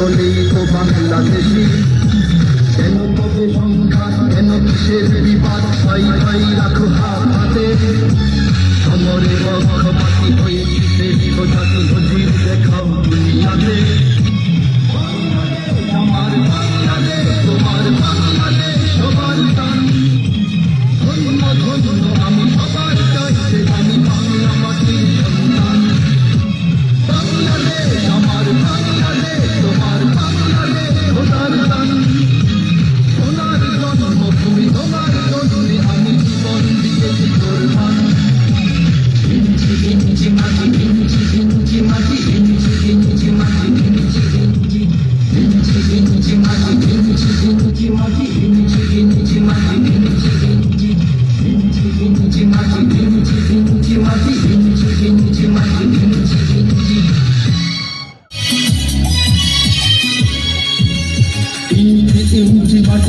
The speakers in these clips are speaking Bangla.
সকলেই তো বাংলাদেশি কেন তবে সংঘাত কেন কিসের বিবাদ ভাই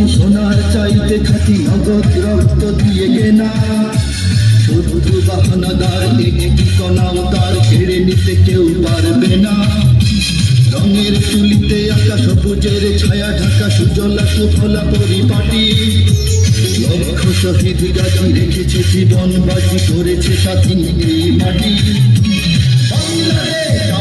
ইঞ্চি সোনার চাইতে খাটি নগদ রক্ত দিয়ে কেনা। শুধু বাহনাদার একটি কণাও তার কেড়ে নিতে কেউ পারবে না। রঙের তুলিতে আঁকা সবুজের ছায়া ঢাকা সুজলা সুফলা পরিপাটি। লক্ষ শহীদ গাছি রেখেছে জীবন বাজি করেছে এই মাটি। বাংলাদেশ!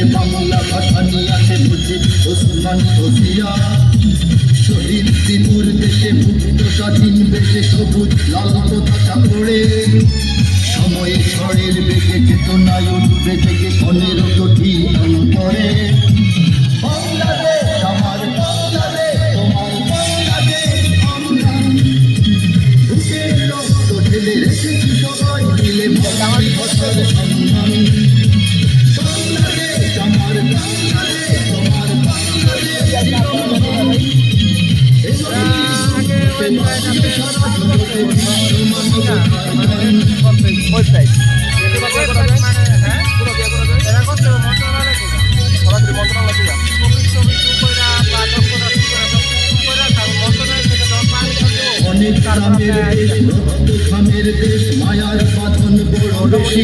দেশের বাংলা ভাষা নিয়ে আছে বুঝি ওসমান ওসিয়া শহীদ দিনুর দেশে মুক্ত স্বাধীন দেশে সবুজ লাল পতাকা পড়ে সময়ে ঝড়ের বেগে চেতনায় উঠবে থেকে পনেরো কোটি অন্তরে তোমার সবাই মিলে বছর অনেক গ্রামের দেশ রক্ত খামের দেশ মায়ার বাঁধন বড় বেশি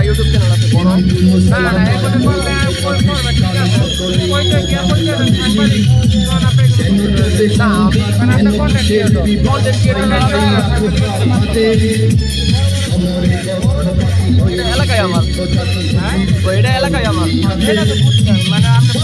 ইউটিউব চ্যানেল আছে বড় হিন্দু এলাকায় আমার হ্যাঁ এলাকায় আমার এটা তো বুঝছেন মানে আপনি